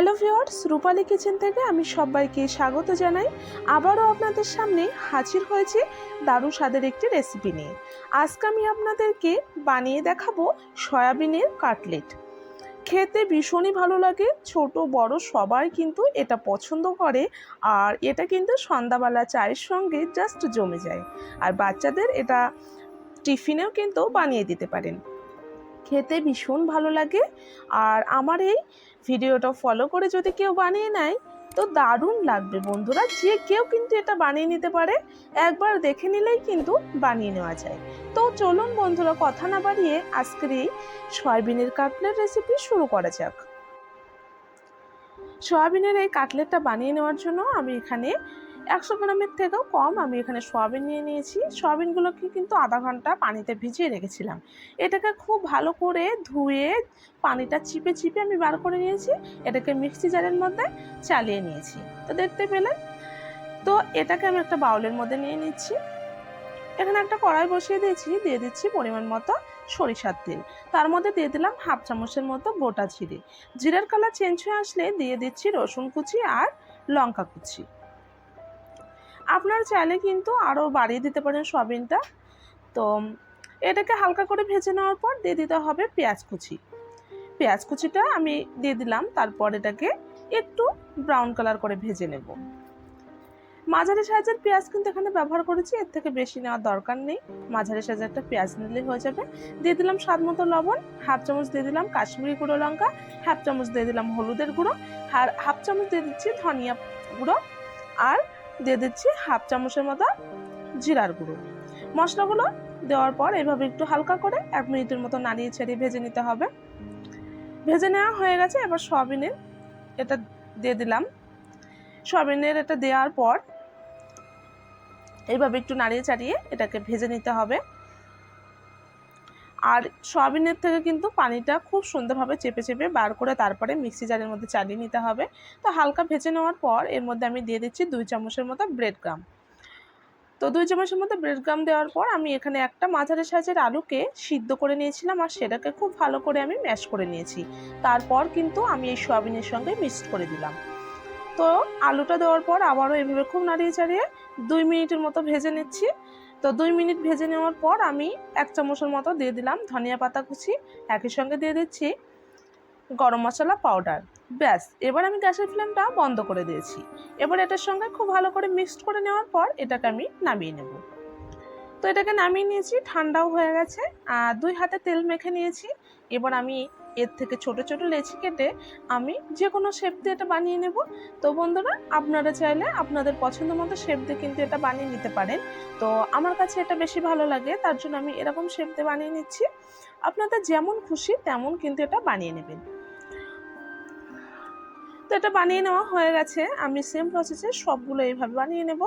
Hello viewers রূপালী kitchen থেকে আমি সবাইকে স্বাগত জানাই। আবারও আপনাদের সামনে হাজির হয়েছে দারু স্বাদের একটি রেসিপি নিয়ে। আজকে আমি আপনাদেরকে বানিয়ে দেখাবো সয়াবিনের কাটলেট। খেতে ভীষণই ভালো লাগে, ছোট, বড়, সবাই কিন্তু এটা পছন্দ করে, আর এটা কিন্তু সন্ধ্যাবেলা চায়ের সঙ্গে জাস্ট জমে যায়। আর বাচ্চাদের এটা টিফিনেও কিন্তু বানিয়ে দিতে পারেন। খেতে ভীষণ ভালো লাগে। আর আমার এই ভিডিওটা ফলো করে যদি কেউ বানিয়ে নেয়, তো দারুণ লাগবে বন্ধুরা। যে কেউ কিন্তু এটা বানিয়ে নিতে পারে, একবার দেখে নিলেই কিন্তু বানিয়ে নেওয়া যায়। তো চলুন বন্ধুরা, কথা না বাড়িয়ে আজকের এই সয়াবিনের কাটলেট রেসিপি শুরু করা যাক। সয়াবিনের এই কাটলেটটা বানিয়ে নেওয়ার জন্য আমি এখানে একশো গ্রামের থেকেও কম আমি এখানে সয়াবিন নিয়ে নিয়েছি। সয়াবিনগুলোকে কিন্তু আধা ঘণ্টা পানিতে ভিজিয়ে রেখেছিলাম। এটাকে খুব ভালো করে ধুয়ে পানিটা চিপে চিপে আমি বার করে নিয়েছি। এটাকে মিক্সি জারের মধ্যে চালিয়ে নিয়েছি। তো দেখতে পেলেন? তো এটাকে আমি একটা বাউলের মধ্যে নিয়ে নিচ্ছি। এখানে একটা কড়াই বসিয়ে দিয়েছি। দিয়ে দিচ্ছি পরিমাণ মতো সরিষার তেল। তার মধ্যে দিয়ে দিলাম হাফ চামচের মতো গোটা জিরে। জিরের কালার চেঞ্জ হয়ে আসলে দিয়ে দিচ্ছি রসুন কুচি আর লঙ্কা কুচি। আপনারা চাইলে কিন্তু আরও বাড়িয়ে দিতে পারেন সয়াবিনটা। তো এটাকে হালকা করে ভেজে নেওয়ার পর দিয়ে দিতে হবে পেঁয়াজ কুচি। পেঁয়াজ কুচিটা আমি দিয়ে দিলাম, তারপর এটাকে একটু ব্রাউন কালার করে ভেজে নেব। মাঝারি সাইজের পেঁয়াজ কিন্তু এখানে ব্যবহার করেছি, এর থেকে বেশি নেওয়ার দরকার নেই। মাঝারি সাইজের একটা পেঁয়াজ নিলে হয়ে যাবে। দিয়ে দিলাম স্বাদ মতো লবণ, হাফ চামচ দিয়ে দিলাম কাশ্মীরি গুঁড়ো লঙ্কা, হাফ চামচ দিয়ে দিলাম হলুদের গুঁড়ো, আর হাফ চামচ দিয়ে দিচ্ছি ধনিয়া গুঁড়ো, আর দিয়ে দিচ্ছি হাফ চামচের মতো জিরার গুঁড়ো। মশলাগুলো দেওয়ার পর এভাবে একটু হালকা করে এক মিনিটের মতো নাড়িয়ে ছাড়িয়ে ভেজে নিতে হবে। ভেজে নেওয়া হয়ে গেছে, এবার সয়াবিনের এটা দিয়ে দিলাম। সয়াবিনের এটা দেওয়ার পর এইভাবে একটু নাড়িয়ে চাড়িয়ে এটাকে ভেজে নিতে হবে। আর সয়াবিনের থেকে কিন্তু পানিটা খুব সুন্দরভাবে চেপে চেপে বার করে তারপরে মিক্সি জারের মধ্যে চালিয়ে নিতে হবে। তো হালকা ভেজে নেওয়ার পর এর মধ্যে আমি দিয়ে দিচ্ছি দুই চামচের মতো ব্রেড গ্রাম তো দুই চামচের মতো ব্রেড গ্রাম দেওয়ার পর আমি এখানে একটা মাঝারি সাইজের আলুকে সিদ্ধ করে নিয়েছিলাম আর সেটাকে খুব ভালো করে আমি ম্যাশ করে নিয়েছি। তারপর কিন্তু আমি এই সয়াবিনের সঙ্গে মিক্সড করে দিলাম। তো আলুটা দেওয়ার পর আবারও এভাবে খুব নাড়িয়ে চাড়িয়ে দুই মিনিটের মতো ভেজে নিচ্ছি। তো দুই মিনিট ভেজে নেওয়ার পর আমি এক চামচের মতো দিয়ে দিলাম ধনিয়া পাতা কুচি, একই সঙ্গে দিয়ে দিচ্ছি গরম মশলা পাউডার ব্যাস, এবার আমি গ্যাসের ফ্লেমটা বন্ধ করে দিয়েছি। এবার এটার সঙ্গে খুব ভালো করে মিক্সড করে নেওয়ার পর এটাকে আমি নামিয়ে নেব। তো এটাকে নামিয়ে নিয়েছি, ঠান্ডাও হয়ে গেছে, আর দুই হাতে তেল মেখে নিয়েছি। এবার আমি এর থেকে ছোট ছোট লেচি কেটে আমি যে কোনো শেপ দিয়ে এটা বানিয়ে নেব। তো বন্ধুরা, আপনারা চাইলে আপনাদের পছন্দ মতো শেপ দিয়ে কিন্তু এটা বানিয়ে নিতে পারেন। তো আমার কাছে এটা বেশি ভালো লাগে, তার জন্য আমি এরকম শেপ দিয়ে বানিয়ে নিচ্ছি। আপনাদের যেমন খুশি তেমন কিন্তু এটা বানিয়ে নেবেন। তো এটা বানিয়ে নেওয়া হয়ে গেছে। আমি সেম প্রসেসে সবগুলো এইভাবে বানিয়ে নেব।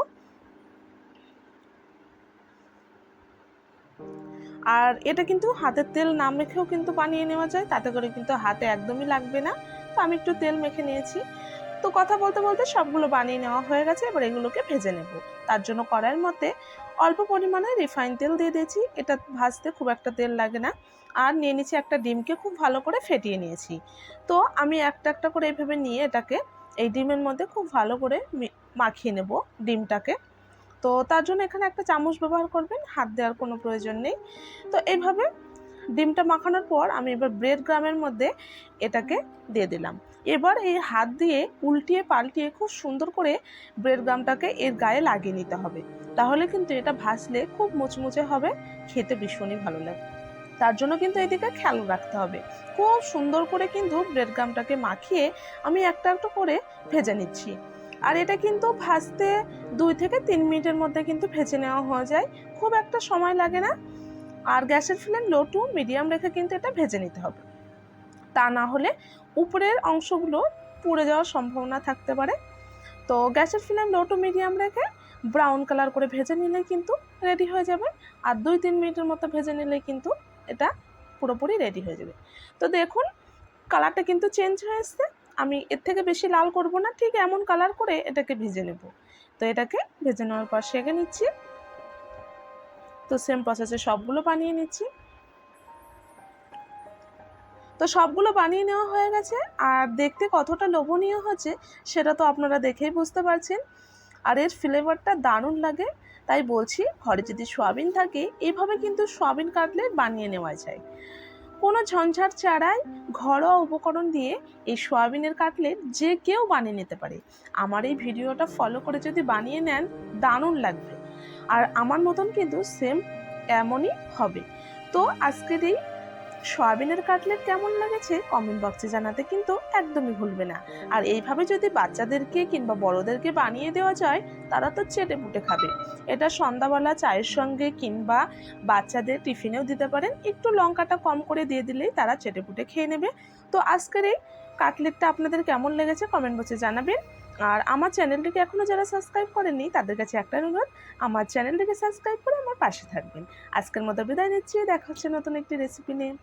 আর এটা কিন্তু হাতের তেল না মেখেও কিন্তু বানিয়ে নেওয়া যায়, তাতে করে কিন্তু হাতে একদমই লাগবে না। তো আমি একটু তেল মেখে নিয়েছি। তো কথা বলতে বলতে সবগুলো বানিয়ে নেওয়া হয়ে গেছে, এবার এগুলোকে ভেজে নেব। তার জন্য কড়াইয়ের মধ্যে অল্প পরিমাণে রিফাইন তেল দিয়ে দিয়েছি। এটা ভাজতে খুব একটা তেল লাগে না। আর নিয়ে নিয়েছি একটা ডিমকে খুব ভালো করে ফেটিয়ে নিয়েছি। তো আমি একটা একটা করে এইভাবে নিয়ে এটাকে এই ডিমের মধ্যে খুব ভালো করে মাখিয়ে নেব ডিমটাকে। তো তার জন্য এখানে একটা চামচ ব্যবহার করবেন, হাত দেওয়ার কোনো প্রয়োজন নেই। তো এইভাবে ডিমটা মাখানোর পর আমি এবার ব্রেড গ্রামের মধ্যে এটাকে দিয়ে দিলাম। এবার এই হাত দিয়ে উল্টিয়ে পাল্টিয়ে খুব সুন্দর করে ব্রেড গ্রামটাকে এর গায়ে লাগিয়ে নিতে হবে। তাহলে কিন্তু এটা ভাজলে খুব মুচমুচে হবে, খেতে ভীষণই ভালো লাগে। তার জন্য কিন্তু এদিকে খেয়াল রাখতে হবে। খুব সুন্দর করে কিন্তু ব্রেড গ্রামটাকে মাখিয়ে আমি একটা একটা করে ভেজে নিচ্ছি। আর এটা কিন্তু ভাজতে দুই থেকে তিন মিনিটের মধ্যে কিন্তু ভেজে নেওয়া হয়ে যায়। খুব একটা সময় লাগে না। আর গ্যাসের ফ্লেম লো টু মিডিয়াম রেখে কিন্তু এটা ভেজে নিতে হবে। তা না হলে উপরের অংশগুলো পুড়ে যাওয়ার সম্ভাবনা থাকতে পারে। তো গ্যাসের ফ্লেম লো টু মিডিয়াম রেখে ব্রাউন কালার করে ভেজে নিলে কিন্তু রেডি হয়ে যাবে। আর দুই তিন মিনিটের মতো ভেজে নিলে কিন্তু এটা পুরোপুরি রেডি হয়ে যাবে। তো দেখুন, কালারটা কিন্তু চেঞ্জ হয়ে এসছে। আমি এর থেকে বেশি লাল করব না, ঠিক এমন কালার করে এটাকে ভেজে নেব। তো এটাকে ভেজে নেওয়ার পর সেঁকে নিচ্ছি। তো সেম প্রসেসে সবগুলো বানিয়ে নিচ্ছি। তো সবগুলো বানিয়ে নেওয়া হয়ে গেছে, আর দেখতে কতটা লোভনীয় হচ্ছে সেটা তো আপনারা দেখেই বুঝতে পারছেন। আর এর ফ্লেভারটা দারুণ লাগে, তাই বলছি, ঘরে যদি সোয়াবিন থাকে এইভাবে কিন্তু সোয়াবিন কাটলে বানিয়ে নেওয়া যায়। কোনো ঝঞ্ঝাট ছাড়াই ঘরোয়া উপকরণ দিয়ে এই সোয়াবিনের কাটলেট যে কেউ বানিয়ে নিতে পারে। আমার এই ভিডিওটা ফলো করে যদি বানিয়ে নেন, দারুণ লাগবে। আর আমার মতন কিন্তু সেম এমনই হবে। তো আজকের এই সয়াবিনের কাটলেট কেমন লাগেছে কমেন্ট বক্সে জানাতে কিন্তু একদমই ভুলবে না। আর এইভাবে যদি বাচ্চাদেরকে কিংবা বড়োদেরকে বানিয়ে দেওয়া যায়, তারা তো চেটে পুটে খাবে। এটা সন্ধ্যাবেলা চায়ের সঙ্গে কিংবা বাচ্চাদের টিফিনেও দিতে পারেন। একটু লঙ্কাটা কম করে দিয়ে দিলেই তারা চেটে পুটে খেয়ে নেবে। তো আজকের এই কাটলেটটা আপনাদের কেমন লেগেছে কমেন্ট বক্সে জানাবেন। আর আমার চ্যানেলটিকে এখনও যারা সাবস্ক্রাইব করেননি, তাদের কাছে একটা অনুরোধ, আমার চ্যানেলটিকে সাবস্ক্রাইব করে আমার পাশে থাকবেন। আজকের মতো বিদায় নিচ্ছি। দেখা হচ্ছে নতুন একটি রেসিপি নিয়ে।